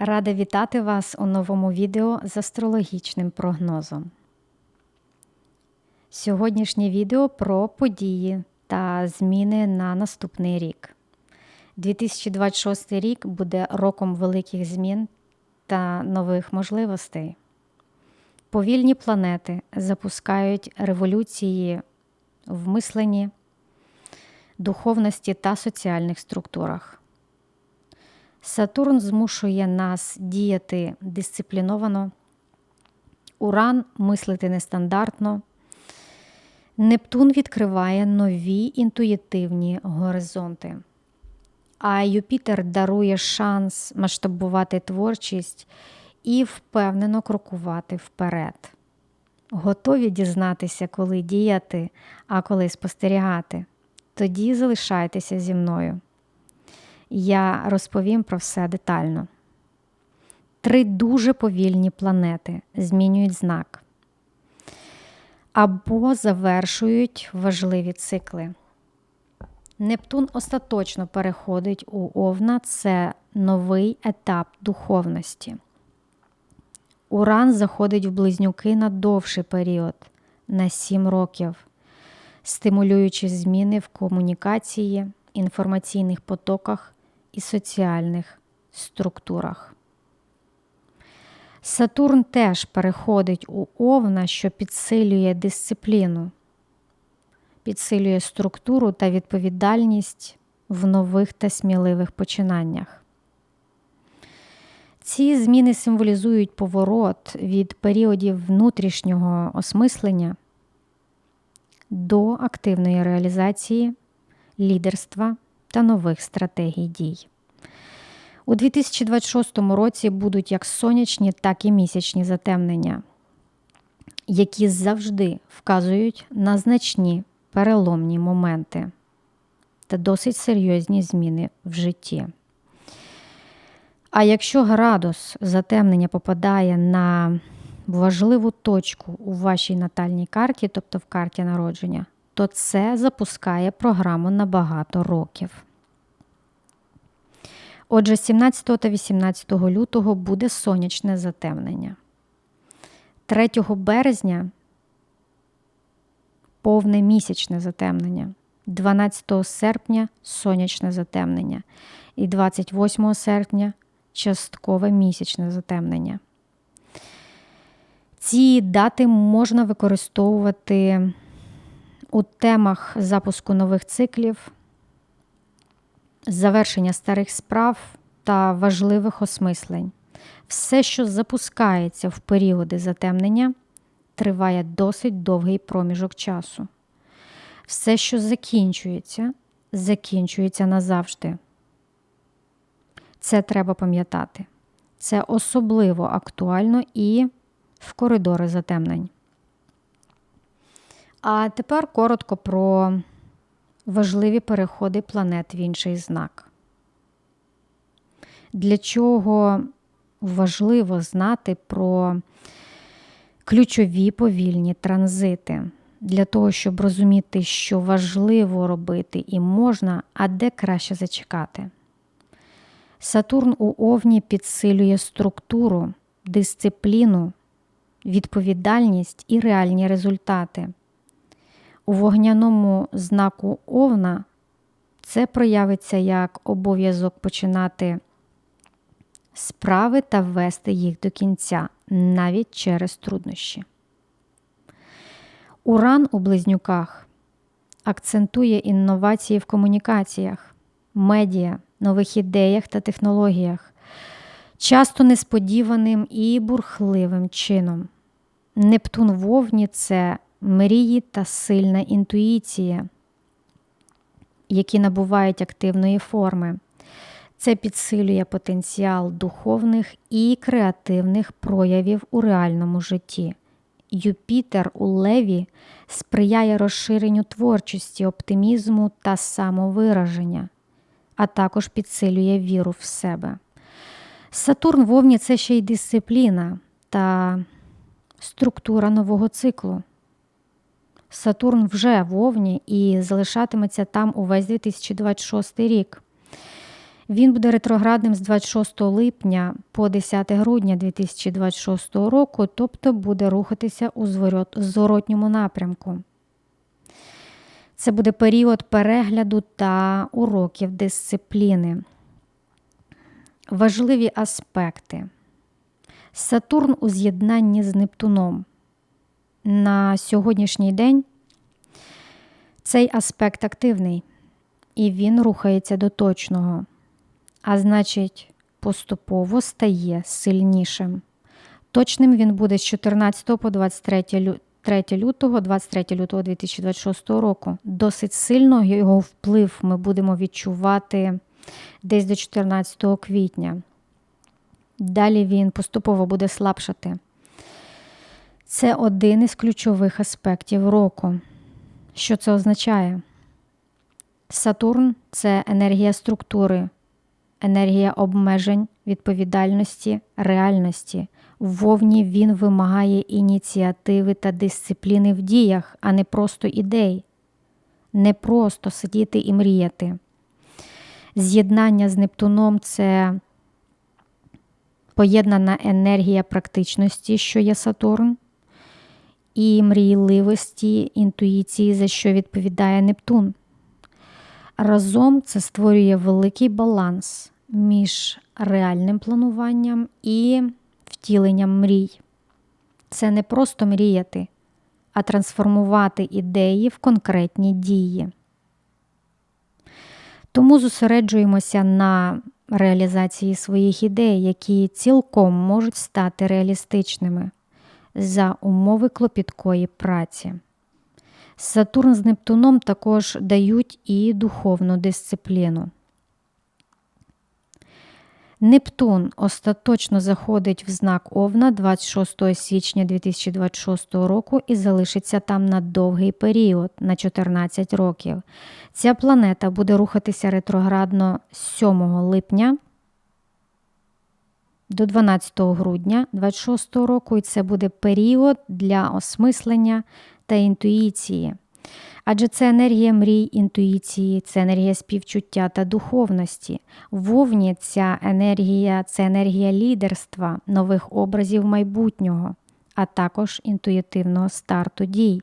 Рада вітати вас у новому відео з астрологічним прогнозом. Сьогоднішнє відео про події та зміни на наступний рік. 2026 рік буде роком великих змін та нових можливостей. Повільні планети запускають революції в мисленні, духовності та соціальних структурах. Сатурн змушує нас діяти дисципліновано, Уран мислити нестандартно. Нептун відкриває нові інтуїтивні горизонти. А Юпітер дарує шанс масштабувати творчість і впевнено крокувати вперед. Готові дізнатися, коли діяти, а коли спостерігати. Тоді залишайтеся зі мною я розповім про все детально. Три дуже повільні планети змінюють знак або завершують важливі цикли. Нептун остаточно переходить у Овна це новий етап духовності. Уран заходить в близнюки на довший період на 7 років, стимулюючи зміни в комунікації, інформаційних потоках і соціальних структурах. Сатурн теж переходить у Овна, що підсилює дисципліну, підсилює структуру та відповідальність в нових та сміливих починаннях. Ці зміни символізують поворот від періодів внутрішнього осмислення до активної реалізації, лідерства та нових стратегій дій. У 2026 році будуть як сонячні, так і місячні затемнення, які завжди вказують на значні переломні моменти та досить серйозні зміни в житті. А якщо градус затемнення попадає на важливу точку у вашій натальній карті, тобто в карті народження, то це запускає програму на багато років. Отже, 17 та 18 лютого буде сонячне затемнення. 3 березня повне місячне затемнення. 12 серпня сонячне затемнення. І 28 серпня часткове місячне затемнення. Ці дати можна використовувати у темах запуску нових циклів, завершення старих справ та важливих осмислень. Все, що запускається в періоди затемнення, триває досить довгий проміжок часу. Все, що закінчується, закінчується назавжди. Це треба пам'ятати. Це особливо актуально і в коридори затемнень. А тепер коротко про важливі переходи планет в інший знак. Для чого важливо знати про ключові повільні транзити, для того, щоб розуміти, що важливо робити і можна, а де краще зачекати. Сатурн у Овні підсилює структуру, дисципліну, відповідальність і реальні результати. У вогняному знаку Овна це проявиться як обов'язок починати справи та вести їх до кінця, навіть через труднощі. Уран у близнюках акцентує інновації в комунікаціях, медіа, нових ідеях та технологіях, часто несподіваним і бурхливим чином. Нептун в Овні це мрії та сильна інтуїція, які набувають активної форми. Це підсилює потенціал духовних і креативних проявів у реальному житті. Юпітер у Леві сприяє розширенню творчості, оптимізму та самовираження, а також підсилює віру в себе. Сатурн вовні це ще й дисципліна та структура нового циклу. Сатурн вже в Овні і залишатиметься там увесь 2026 рік. Він буде ретроградним з 26 липня по 10 грудня 2026 року, тобто буде рухатися у зворотньому напрямку. Це буде період перегляду та уроків дисципліни. Важливі аспекти. Сатурн у з'єднанні з Нептуном. На сьогоднішній день цей аспект активний, і він рухається до точного, а значить, поступово стає сильнішим. Точним він буде з 14 по 23 3 лютого, 23 лютого 2026 року. Досить сильно його вплив ми будемо відчувати десь до 14 квітня. Далі він поступово буде слабшати. Це один із ключових аспектів року. Що це означає? Сатурн це енергія структури, енергія обмежень, відповідальності, реальності. Вовні він вимагає ініціативи та дисципліни в діях, а не просто ідей. Не просто сидіти і мріяти. З'єднання з Нептуном це поєднана енергія практичності, що є Сатурн, і мрійливості, інтуїції, за що відповідає Нептун. Разом це створює великий баланс між реальним плануванням і втіленням мрій. Це не просто мріяти, а трансформувати ідеї в конкретні дії. Тому зосереджуємося на реалізації своїх ідей, які цілком можуть стати реалістичними за умови клопіткої праці. Сатурн з Нептуном також дають і духовну дисципліну. Нептун остаточно заходить в знак Овна 26 січня 2026 року і залишиться там на довгий період на 14 років. Ця планета буде рухатися ретроградно 7 липня до 12 грудня 2026 року, і це буде період для осмислення та інтуїції. Адже це енергія мрій, інтуїції, це енергія співчуття та духовності. Вовні ця енергія це енергія лідерства, нових образів майбутнього, а також інтуїтивного старту дій.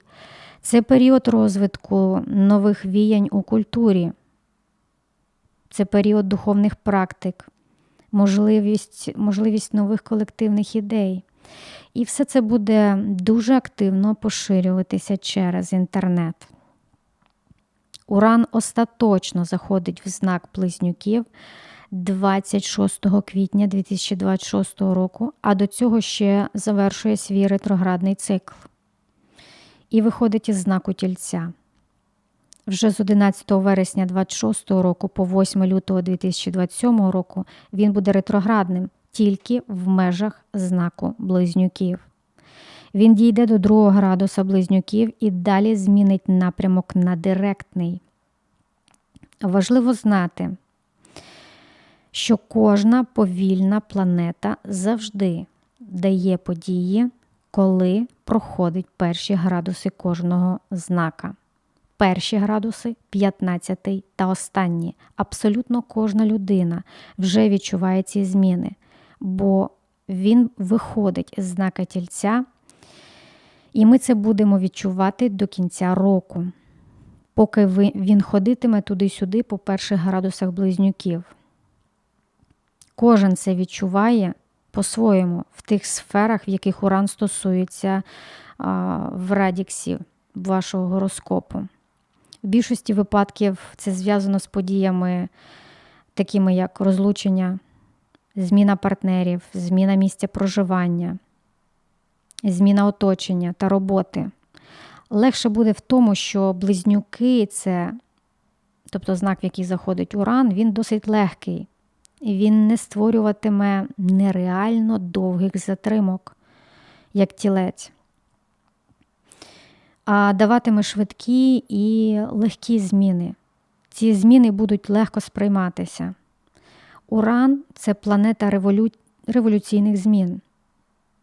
Це період розвитку нових віянь у культурі, це період духовних практик, можливість, можливість нових колективних ідей. І все це буде дуже активно поширюватися через інтернет. Уран остаточно заходить в знак близнюків 26 квітня 2026 року, а до цього ще завершує свій ретроградний цикл і виходить із знаку тільця. Вже з 11 вересня 2026 року по 8 лютого 2027 року він буде ретроградним тільки в межах знаку близнюків. Він дійде до другого градуса близнюків і далі змінить напрямок на директний. Важливо знати, що кожна повільна планета завжди дає події, коли проходить перші градуси кожного знака. Перші градуси 15 та останні. Абсолютно кожна людина вже відчуває ці зміни, бо він виходить з знака тільця і ми це будемо відчувати до кінця року, поки він ходитиме туди-сюди по перших градусах близнюків. Кожен це відчуває по-своєму в тих сферах, в яких уран стосується в радіксі вашого гороскопу. В більшості випадків це зв'язано з подіями, такими як розлучення, зміна партнерів, зміна місця проживання, зміна оточення та роботи. Легше буде в тому, що близнюки це, тобто знак, в який заходить уран, він досить легкий. Він не створюватиме нереально довгих затримок, як тілець, а даватиме швидкі і легкі зміни. Ці зміни будуть легко сприйматися. Уран це планета револю... революційних змін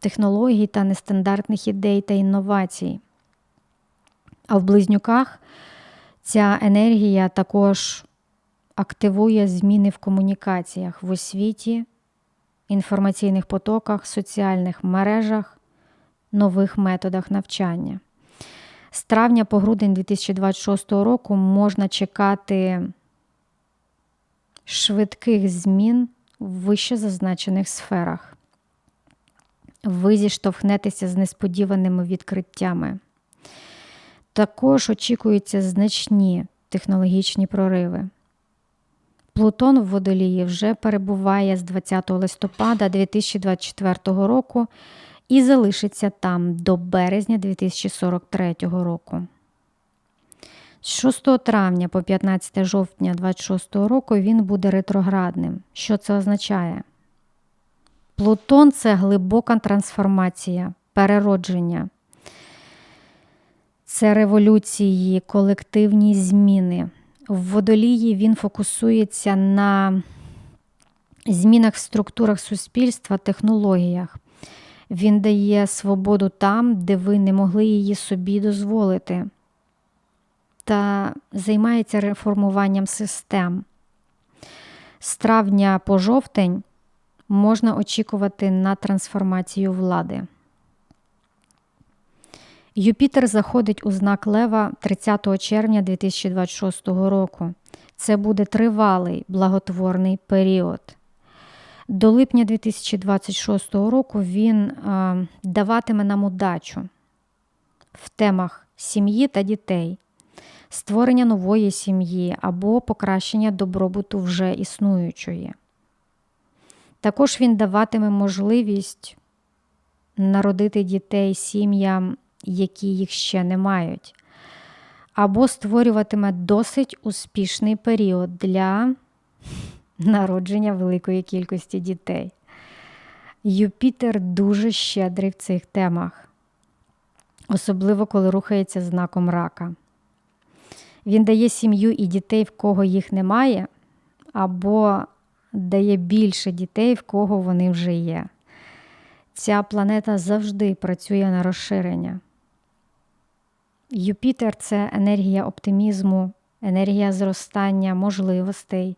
технологій та нестандартних ідей та інновацій. А в близнюках ця енергія також активує зміни в комунікаціях в освіті, інформаційних потоках, соціальних мережах, нових методах навчання. З травня по грудень 2026 року можна чекати швидких змін в вище зазначених сферах. Ви зіштовхнетеся з несподіваними відкриттями. Також очікуються значні технологічні прориви. Плутон в водолії вже перебуває з 20 листопада 2024 року і залишиться там до березня 2043 року. З 6 травня по 15 жовтня 2026 року він буде ретроградним. Що це означає? Плутон це глибока трансформація, переродження. Це революції, колективні зміни. В водолії він фокусується на змінах в структурах суспільства, технологіях. Він дає свободу там, де ви не могли її собі дозволити, та займається реформуванням систем. З травня по жовтень можна очікувати на трансформацію влади. Юпітер заходить у знак Лева 30 червня 2026 року. Це буде тривалий благотворний період. До липня 2026 року він е, даватиме нам удачу в темах сім'ї та дітей, створення нової сім'ї або покращення добробуту вже існуючої. Також він даватиме можливість народити дітей сім'ям, які їх ще не мають, або створюватиме досить успішний період для народження великої кількості дітей. Юпітер дуже щедрий в цих темах, особливо коли рухається знаком рака. Він дає сім'ю і дітей, в кого їх немає, або дає більше дітей, в кого вони вже є. Ця планета завжди працює на розширення. Юпітер це енергія оптимізму, енергія зростання можливостей.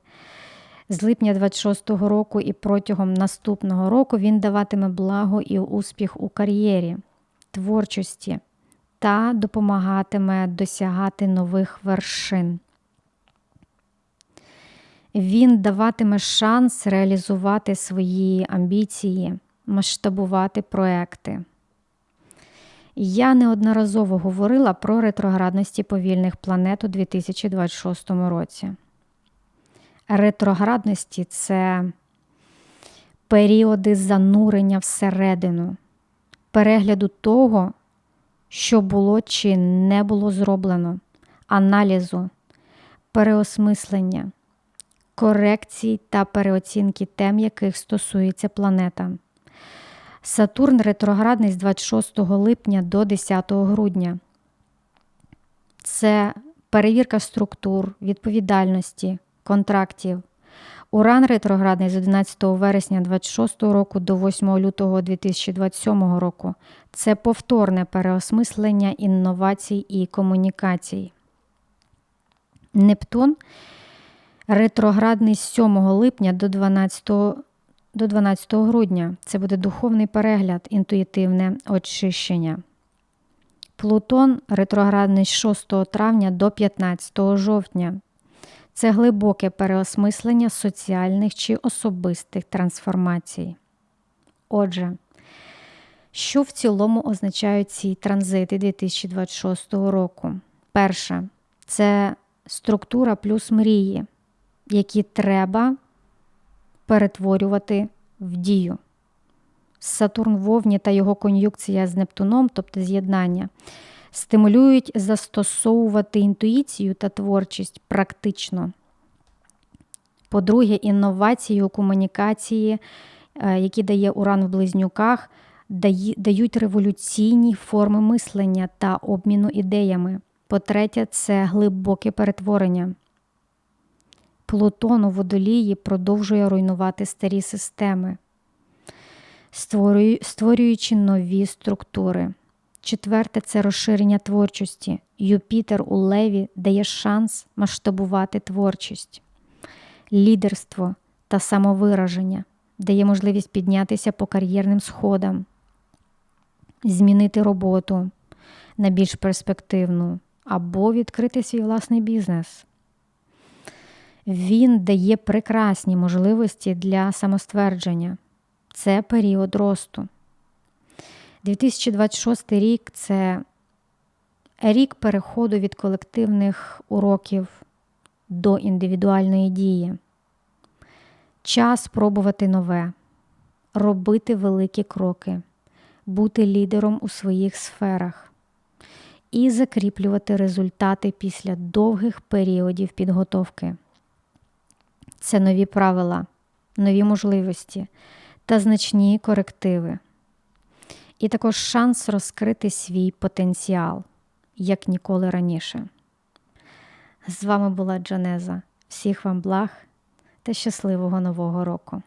З липня 26-го року і протягом наступного року він даватиме благо і успіх у кар'єрі, творчості та допомагатиме досягати нових вершин. Він даватиме шанс реалізувати свої амбіції, масштабувати проекти. Я неодноразово говорила про ретроградності повільних планет у 2026 році. Ретроградності це періоди занурення всередину, перегляду того, що було чи не було зроблено, аналізу, переосмислення, корекцій та переоцінки тем, яких стосується планета. Сатурн ретроградний з 26 липня до 10 грудня. Це перевірка структур, відповідальності, контрактів. Уран ретроградний з 11 вересня 26 року до 8 лютого 2027 року. Це повторне переосмислення інновацій і комунікацій. Нептун ретроградний з 7 липня до 12 до 12 грудня. Це буде духовний перегляд, інтуїтивне очищення. Плутон ретроградний з 6 травня до 15 жовтня. Це глибоке переосмислення соціальних чи особистих трансформацій. Отже, що в цілому означають ці транзити 2026 року? Перше, це структура плюс мрії, які треба перетворювати в дію. Сатурн Вовні та його кон'юкція з Нептуном, тобто з'єднання, стимулюють застосовувати інтуїцію та творчість практично. По-друге, інновації у комунікації, е, які дає Уран в близнюках, дають революційні форми мислення та обміну ідеями. По-третє, це глибоке перетворення. Плутон у водолії продовжує руйнувати старі системи, створюючи нові структури. Четверте це розширення творчості. Юпітер у Леві дає шанс масштабувати творчість. лідерство та самовираження, дає можливість піднятися по кар'єрним сходам, змінити роботу на більш перспективну або відкрити свій власний бізнес. Він дає прекрасні можливості для самоствердження. Це період росту. 2026 рік це рік переходу від колективних уроків до індивідуальної дії. Час спробувати нове, робити великі кроки, бути лідером у своїх сферах і закріплювати результати після довгих періодів підготовки. Це нові правила, нові можливості та значні корективи. І також шанс розкрити свій потенціал, як ніколи раніше. З вами була Джанеза. Всіх вам благ та щасливого нового року!